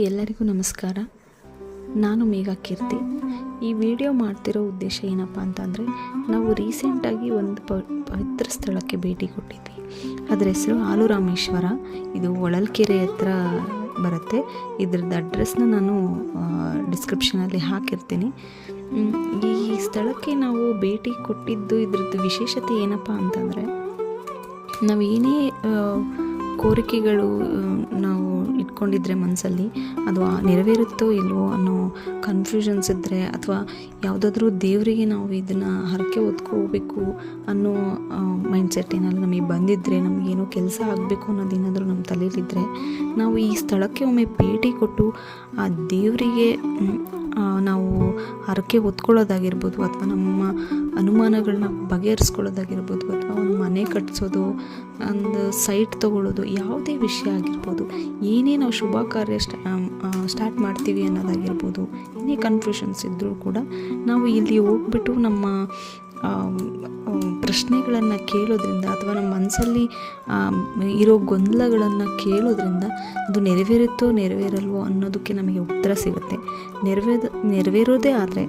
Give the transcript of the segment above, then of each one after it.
ಎಲ್ಲರಿಗೂ ನಮಸ್ಕಾರ. ನಾನು ಮೇಘಾ ಕೀರ್ತಿ. ಈ ವಿಡಿಯೋ ಮಾಡ್ತಿರೋ ಉದ್ದೇಶ ಏನಪ್ಪ ಅಂತಂದರೆ ನಾವು ರೀಸೆಂಟಾಗಿ ಒಂದು ಪವಿತ್ರ ಸ್ಥಳಕ್ಕೆ ಭೇಟಿ ಕೊಟ್ಟಿದ್ವಿ. ಅದರ ಹೆಸರು ಆಲುರಾಮೇಶ್ವರ ಇದು ಒಳಲ್ಕೆರೆ ಹತ್ರ ಬರುತ್ತೆ. ಇದ್ರದ್ದು ಅಡ್ರೆಸ್ನ ನಾನು ಡಿಸ್ಕ್ರಿಪ್ಷನಲ್ಲಿ ಹಾಕಿರ್ತೀನಿ. ಈ ಸ್ಥಳಕ್ಕೆ ನಾವು ಭೇಟಿ ಕೊಟ್ಟಿದ್ದು ಇದ್ರದ್ದು ವಿಶೇಷತೆ ಏನಪ್ಪ ಅಂತಂದರೆ ನಾವು ಏನೇ ಆ, ಕೋರಿಕೆಗಳು ನಾವು ಇಟ್ಕೊಂಡಿದ್ರೆ ಮನಸ್ಸಲ್ಲಿ ಅದು ನೆರವೇರುತ್ತೋ ಇಲ್ವೋ ಅನ್ನೋ ಕನ್ಫ್ಯೂಷನ್ಸ್ ಇದ್ದರೆ ಅಥವಾ ಯಾವುದಾದ್ರೂ ದೇವರಿಗೆ ನಾವು ಇದನ್ನು ಹರಕೆ ಹೊತ್ಕೋಬೇಕು ಅನ್ನೋ ಮೈಂಡ್ಸೆಟ್ ಏನಾದ್ರು ನಮಗೆ ಬಂದಿದ್ದರೆ ನಮಗೇನೋ ಕೆಲಸ ಆಗಬೇಕು ಅನ್ನೋದೇನಾದರೂ ನಮ್ಮ ತಲೆಯಲ್ಲಿದ್ದರೆ ನಾವು ಈ ಸ್ಥಳಕ್ಕೆ ಒಮ್ಮೆ ಭೇಟಿ ಕೊಟ್ಟು ಆ ದೇವರಿಗೆ ನಾವು ಹರಕೆ ಹೊತ್ಕೊಳ್ಳೋದಾಗಿರ್ಬೋದು ಅಥವಾ ನಮ್ಮ ಅನುಮಾನಗಳನ್ನ ಬಗೆಹರಿಸ್ಕೊಳ್ಳೋದಾಗಿರ್ಬೋದು ಮನೆ ಕಟ್ಟಿಸೋದು ಒಂದು ಸೈಟ್ ತೊಗೊಳ್ಳೋದು ಯಾವುದೇ ವಿಷಯ ಆಗಿರ್ಬೋದು. ಏನೇ ನಾವು ಶುಭ ಕಾರ್ಯ ಸ್ಟಾರ್ಟ್ ಮಾಡ್ತೀವಿ ಅನ್ನೋದಾಗಿರ್ಬೋದು. ಏನೇ ಕನ್ಫ್ಯೂಷನ್ಸ್ ಇದ್ದರೂ ಕೂಡ ನಾವು ಇಲ್ಲಿ ಹೋಗ್ಬಿಟ್ಟು ನಮ್ಮ ಪ್ರಶ್ನೆಗಳನ್ನು ಕೇಳೋದ್ರಿಂದ ಅಥವಾ ನಮ್ಮ ಮನಸ್ಸಲ್ಲಿ ಇರೋ ಗೊಂದಲಗಳನ್ನು ಕೇಳೋದ್ರಿಂದ ಅದು ನೆರವೇರುತ್ತೋ ನೆರವೇರಲ್ವೋ ಅನ್ನೋದಕ್ಕೆ ನಮಗೆ ಉತ್ತರ ಸಿಗುತ್ತೆ. ನೆರವೇದ ನೆರವೇರೋದೇ ಆದರೆ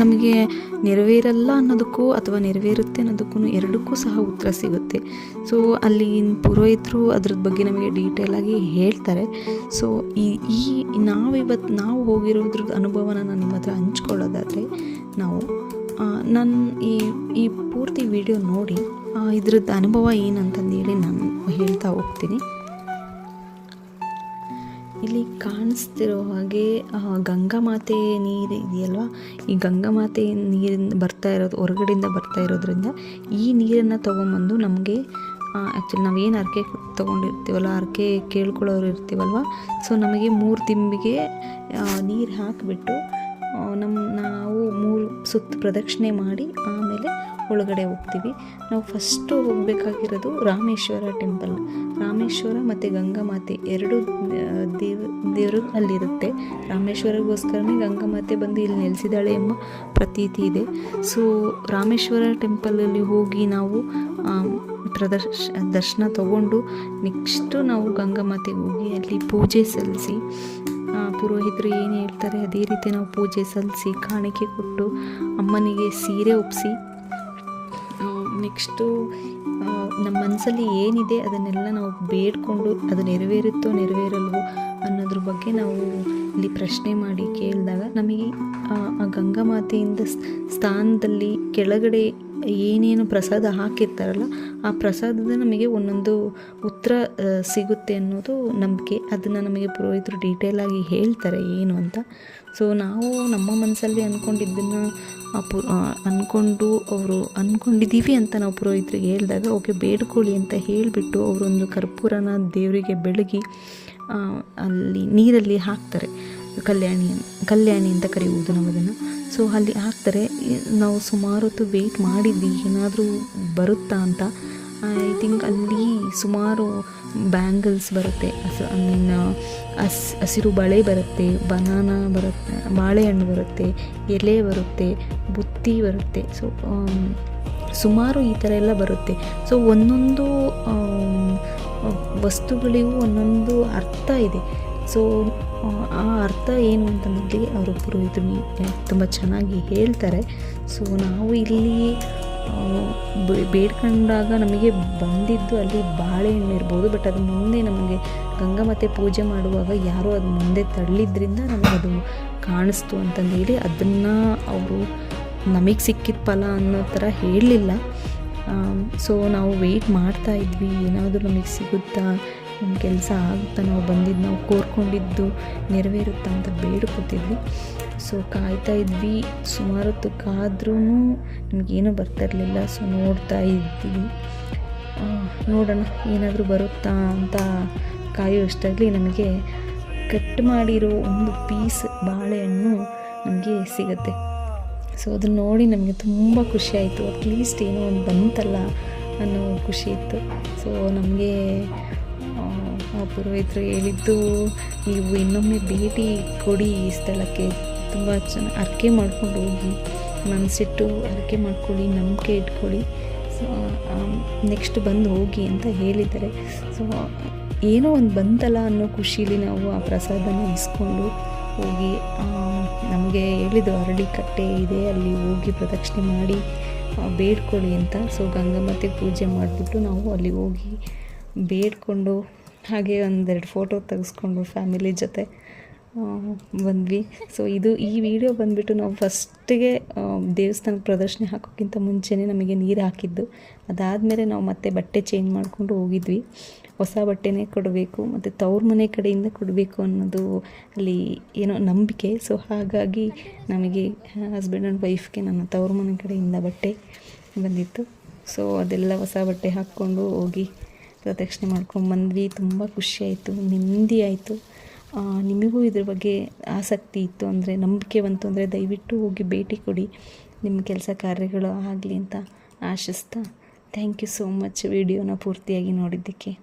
ನಮಗೆ ನೆರವೇರಲ್ಲ ಅನ್ನೋದಕ್ಕೂ ಅಥವಾ ನೆರವೇರುತ್ತೆ ಅನ್ನೋದಕ್ಕೂ ಎರಡಕ್ಕೂ ಸಹ ಉತ್ತರ ಸಿಗುತ್ತೆ. ಸೊ ಅಲ್ಲಿ ಪುರೋಹಿತರು ಅದ್ರದ್ದು ಬಗ್ಗೆ ನಮಗೆ ಡೀಟೇಲಾಗಿ ಹೇಳ್ತಾರೆ. ಸೊ ಈ ಈ ನಾವಿವತ್ತು ನಾವು ಹೋಗಿರೋದ್ರದ್ದು ಅನುಭವನ ನಾನು ನಿಮ್ಮ ಹತ್ರ ಹಂಚ್ಕೊಳ್ಳೋದಾದರೆ, ನಾವು ನನ್ನ ಈ ಈ ಪೂರ್ತಿ ವಿಡಿಯೋ ನೋಡಿ ಇದ್ರದ್ದು ಅನುಭವ ಏನಂತಂದೇಳಿ ನಾನು ಹೇಳ್ತಾ ಹೋಗ್ತೀನಿ. ಇಲ್ಲಿ ಕಾಣಿಸ್ತಿರೋ ಹಾಗೆ ಗಂಗಾ ಮಾತೆ ನೀರು ಇದೆಯಲ್ವಾ? ಈ ಗಂಗಾ ಮಾತೆ ನೀರಿಂದ ಬರ್ತಾ ಇರೋದು, ಹೊರಗಡೆಯಿಂದ ಬರ್ತಾ ಇರೋದ್ರಿಂದ ಈ ನೀರನ್ನು ತೊಗೊಂಬಂದು ನಮಗೆ ಆ್ಯಕ್ಚುಲಿ ನಾವೇನು ಅರ್ಕೆ ತೊಗೊಂಡಿರ್ತೀವಲ್ಲ ಅರ್ಕೆ ಕೇಳ್ಕೊಳ್ಳೋರು ಇರ್ತೀವಲ್ವ? ಸೊ ನಮಗೆ ಮೂರು ತಿಂಬಿಗೆ ನೀರು ಹಾಕಿಬಿಟ್ಟು ನಮ್ಮ ನಾವು ಮೂರು ಸುತ್ತು ಪ್ರದಕ್ಷಿಣೆ ಮಾಡಿ ಆಮೇಲೆ ಒಳಗಡೆ ಹೋಗ್ತೀವಿ. ನಾವು ಫಸ್ಟು ಹೋಗಬೇಕಾಗಿರೋದು ರಾಮೇಶ್ವರ ಟೆಂಪಲ್ ರಾಮೇಶ್ವರ ಮತ್ತು ಗಂಗಾಮಾತೆ ಎರಡು ದೇವ ದೇವರು ಅಲ್ಲಿರುತ್ತೆ ರಾಮೇಶ್ವರಗೋಸ್ಕರನೇ ಗಂಗಾಮಾತೆ ಬಂದು ಇಲ್ಲಿ ನೆಲೆಸಿದಾಳೆ ಎಂಬ ಪ್ರತೀತಿ ಇದೆ. ಸೊ ರಾಮೇಶ್ವರ ಟೆಂಪಲಲ್ಲಿ ಹೋಗಿ ನಾವು ಪ್ರದರ್ಶ, ದರ್ಶನ ತಗೊಂಡು ನೆಕ್ಸ್ಟು ನಾವು ಗಂಗಾಮಾತೆಗೆ ಹೋಗಿ ಅಲ್ಲಿ ಪೂಜೆ ಸಲ್ಲಿಸಿ ಪುರೋಹಿತರು ಏನು ಹೇಳ್ತಾರೆ, ಅದೇ ರೀತಿ ನಾವು ಪೂಜೆ ಸಲ್ಲಿಸಿ, ಕಾಣಿಕೆ ಕೊಟ್ಟು ಅಮ್ಮನಿಗೆ ಸೀರೆ ಒಪ್ಪಿಸಿ ನೆಕ್ಸ್ಟು ನಮ್ಮ ಮನಸ್ಸಲ್ಲಿ ಏನಿದೆ ಅದನ್ನೆಲ್ಲ ನಾವು ಬೇಡ್ಕೊಂಡು ಅದು ನೆರವೇರುತ್ತೋ ನೆರವೇರಲ್ವೋ ಅನ್ನೋದ್ರ ಬಗ್ಗೆ ನಾವು ಇಲ್ಲಿ ಪ್ರಶ್ನೆ ಮಾಡಿ ಕೇಳಿದಾಗ ನಮಗೆ ಆ ಗಂಗಾ ಮಾತೆಯಿಂದ ಸ್ಥಾನದಲ್ಲಿ ಕೆಳಗಡೆ ಏನೇನು ಪ್ರಸಾದ ಹಾಕಿರ್ತಾರಲ್ಲ, ಆ ಪ್ರಸಾದದ ನಮಗೆ ಒಂದೊಂದು ಉತ್ತರ ಸಿಗುತ್ತೆ ಅನ್ನೋದು ನಂಬಿಕೆ. ಅದನ್ನು ನಮಗೆ ಪುರೋಹಿತರು ಡೀಟೇಲಾಗಿ ಹೇಳ್ತಾರೆ ಏನು ಅಂತ. ಸೊ ನಾವು ನಮ್ಮ ಮನಸ್ಸಲ್ಲಿ ಅಂದ್ಕೊಂಡಿದ್ದನ್ನು ಪು ಅಂದ್ಕೊಂಡು ಅವರು ಅಂದ್ಕೊಂಡಿದ್ದೀವಿ ಅಂತ ನಾವು ಪುರೋಹಿತರಿಗೆ ಹೇಳಿದಾಗ, ಓಕೆ, ಬೇಡ್ಕೊಳ್ಳಿ ಅಂತ ಹೇಳಿಬಿಟ್ಟು ಅವರೊಂದು ಕರ್ಪೂರನ ದೇವರಿಗೆ ಬೆಳಗಿ ಅಲ್ಲಿ ನೀರಲ್ಲಿ ಹಾಕ್ತಾರೆ. ಕಲ್ಯಾಣಿ ಕಲ್ಯಾಣಿ ಅಂತ ಕರೆಯುವುದು ನಾವು ಅದನ್ನು ಸೊ ಅಲ್ಲಿ ಹಾಕ್ತಾರೆ ನಾವು ಸುಮಾರು ಹೊತ್ತು ವೆಯ್ಟ್ ಮಾಡಿದ್ವಿ ಏನಾದರೂ ಬರುತ್ತಾ ಅಂತ. ಐ ಥಿಂಕ್ ಅಲ್ಲಿ ಸುಮಾರು ಬ್ಯಾಂಗಲ್ಸ್ ಬರುತ್ತೆ. ಐ ಮೀನ್ ಹಸ್ ಹಸಿರು ಬಳೆ ಬರುತ್ತೆ ಬನಾನ ಬರುತ್ತೆ ಬಾಳೆಹಣ್ಣು ಬರುತ್ತೆ ಎಲೆ ಬರುತ್ತೆ ಬುತ್ತಿ ಬರುತ್ತೆ. ಸೊ ಸುಮಾರು ಈ ಥರ ಎಲ್ಲ ಬರುತ್ತೆ. ಸೊ ಒಂದೊಂದು ಆಮ್, ವಸ್ತುಗಳಿಗೂ ಒಂದೊಂದು ಅರ್ಥ ಇದೆ. ಸೊ ಆ ಅರ್ಥ ಏನು ಅಂತಂದಲ್ಲಿ ಅವರು ಇದು ತುಂಬ ಚೆನ್ನಾಗಿ ಹೇಳ್ತಾರೆ. ಸೊ ನಾವು ಇಲ್ಲಿ ಬೇಡ್ಕೊಂಡಾಗ ನಮಗೆ ಬಂದಿದ್ದು ಅಲ್ಲಿ ಬಾಳೆಹಣ್ಣು ಇರ್ಬೋದು ಬಟ್ ಅದು ಮುಂದೆ ನಮಗೆ ಗಂಗಾಮತೆ ಪೂಜೆ ಮಾಡುವಾಗ ಯಾರೋ ಅದು ಮುಂದೆ ತಳ್ಳಿದ್ರಿಂದ ನಮಗೆ ಅದು ಕಾಣಿಸ್ತು ಅಂತಂದು ಹೇಳಿ ಅದನ್ನು ಅವರು ನಮಗೆ ಸಿಕ್ಕಿದ ಫಲ ಅನ್ನೋ ಥರ ಹೇಳಲಿಲ್ಲ. ಸೊ ನಾವು ವೆಯ್ಟ್ ಮಾಡ್ತಾ ಇದ್ವಿ, ಏನಾದರೂ ನಮಗೆ ಸಿಗುತ್ತಾ? ನಮ್ಮ ಕೆಲಸ ಆಗುತ್ತಾ ನಾವು ಬಂದಿದ್ದು, ನಾವು ಕೋರ್ಕೊಂಡಿದ್ದು ನೆರವೇರುತ್ತಾ ಅಂತ ಬೇಡ್ಕೊತಿದ್ವಿ. ಸೊ ಕಾಯ್ತಾ ಇದ್ವಿ. ಸುಮಾರು ಹೊತ್ತು ಕಾದ್ರೂ ನಮಗೇನೂ ಬರ್ತಾ ಇರಲಿಲ್ಲ. ಸೊ ನೋಡ್ತಾ ಇದ್ವಿ. ನೋಡೋಣ ಏನಾದರೂ ಬರುತ್ತಾ ಅಂತ ಕಾಯುವಷ್ಟಾಗಲಿ ನಮಗೆ ಕಟ್ ಮಾಡಿರೋ ಒಂದು ಪೀಸ್ ಬಾಳೆಹಣ್ಣು ನಮಗೆ ಸಿಗುತ್ತೆ. ಸೊ ಅದನ್ನ ನೋಡಿ ನಮಗೆ ತುಂಬ ಖುಷಿ ಆಯಿತು. ಅಟ್ಲೀಸ್ಟ್ ಏನೋ ಒಂದು ಬಂತಲ್ಲ ಅನ್ನೋ ಖುಷಿ ಇತ್ತು. ಸೊ ನಮಗೆ ಪುರೋಹಿತರು ಹೇಳಿದ್ದು, ನೀವು ಇನ್ನೊಮ್ಮೆ ಭೇಟಿ ಕೊಡಿ ಈ ಸ್ಥಳಕ್ಕೆ. ತುಂಬ ಚೆನ್ನಾಗಿ ಅರಕೆ ಮಾಡ್ಕೊಂಡು ಹೋಗಿ. ಮನಸ್ಸಿಟ್ಟು ಅರಕೆ ಮಾಡ್ಕೊಳ್ಳಿ, ನಂಬಿಕೆ ಇಟ್ಕೊಳ್ಳಿ. ಸೊ ನೆಕ್ಸ್ಟ್ ಬಂದು ಹೋಗಿ ಅಂತ ಹೇಳಿದ್ದಾರೆ. ಸೊ ಏನೋ ಒಂದು ಬಂತಲ್ಲ ಅನ್ನೋ ಖುಷೀಲಿ ನಾವು ಆ ಪ್ರಸಾದನ ಇಸ್ಕೊಂಡು ಹೋಗಿ ನಮಗೆ ಹೇಳಿದ್ದು ಅರಳಿ ಕಟ್ಟೆ ಇದೆ, ಅಲ್ಲಿ ಹೋಗಿ ಪ್ರದಕ್ಷಿಣೆ ಮಾಡಿ ಬೇಡ್ಕೊಳ್ಳಿ ಅಂತ. ಸೊ ಗಂಗಮ್ಮತೆ ಪೂಜೆ ಮಾಡಿಬಿಟ್ಟು ನಾವು ಅಲ್ಲಿ ಹೋಗಿ ಬೇಡ್ಕೊಂಡು ಹಾಗೆ ಒಂದೆರಡು ಫೋಟೋ ತೆಗೆಸ್ಕೊಂಡು ಫ್ಯಾಮಿಲಿ ಜೊತೆ ಬಂದ್ವಿ. ಸೊ ಇದು ಈ ವಿಡಿಯೋ ಬಂದುಬಿಟ್ಟು ನಾವು ಫಸ್ಟಿಗೆ ದೇವಸ್ಥಾನಕ್ಕೆ ಪ್ರದರ್ಶನ ಹಾಕೋಕ್ಕಿಂತ ಮುಂಚೆನೇ ನಮಗೆ ನೀರು ಹಾಕಿದ್ದು. ಅದಾದಮೇಲೆ ನಾವು ಮತ್ತೆ ಬಟ್ಟೆ ಚೇಂಜ್ ಮಾಡಿಕೊಂಡು ಹೋಗಿದ್ವಿ. ಹೊಸ ಬಟ್ಟೆನೇ ಕೊಡಬೇಕು, ಮತ್ತು ತವ್ರ ಮನೆ ಕಡೆಯಿಂದ ಕೊಡಬೇಕು ಅನ್ನೋದು ಅಲ್ಲಿ ಏನೋ ನಂಬಿಕೆ. ಸೊ ಹಾಗಾಗಿ ನಮಗೆ ಹಸ್ಬೆಂಡ್ ಆ್ಯಂಡ್ ವೈಫ್ಗೆ ನನ್ನ ತವ್ರ ಮನೆ ಕಡೆಯಿಂದ ಬಟ್ಟೆ ಬಂದಿತ್ತು. ಸೊ ಅದೆಲ್ಲ ಹೊಸ ಬಟ್ಟೆ ಹಾಕ್ಕೊಂಡು ಹೋಗಿ ಪ್ರದಕ್ಷಿಣೆ ಮಾಡ್ಕೊಂಡು ಬಂದ್ವಿ. ತುಂಬ ಖುಷಿಯಾಯಿತು ನೆಮ್ಮದಿ ಆಯಿತು. ನಿಮಗೂ ಇದ್ರ ಬಗ್ಗೆ ಆಸಕ್ತಿ ಇತ್ತು ಅಂದರೆ, ನಂಬಿಕೆ ಬಂತು ಅಂದರೆ ದಯವಿಟ್ಟು ಹೋಗಿ ಭೇಟಿ ಕೊಡಿ. ನಿಮ್ಮ ಕೆಲಸ ಕಾರ್ಯಗಳು ಆಗಲಿ ಅಂತ ಆಶಿಸ್ತಾ. ಥ್ಯಾಂಕ್ ಯು ಸೋ ಮಚ್ ವಿಡಿಯೋನ ಪೂರ್ತಿಯಾಗಿ ನೋಡಿದ್ದಕ್ಕೆ.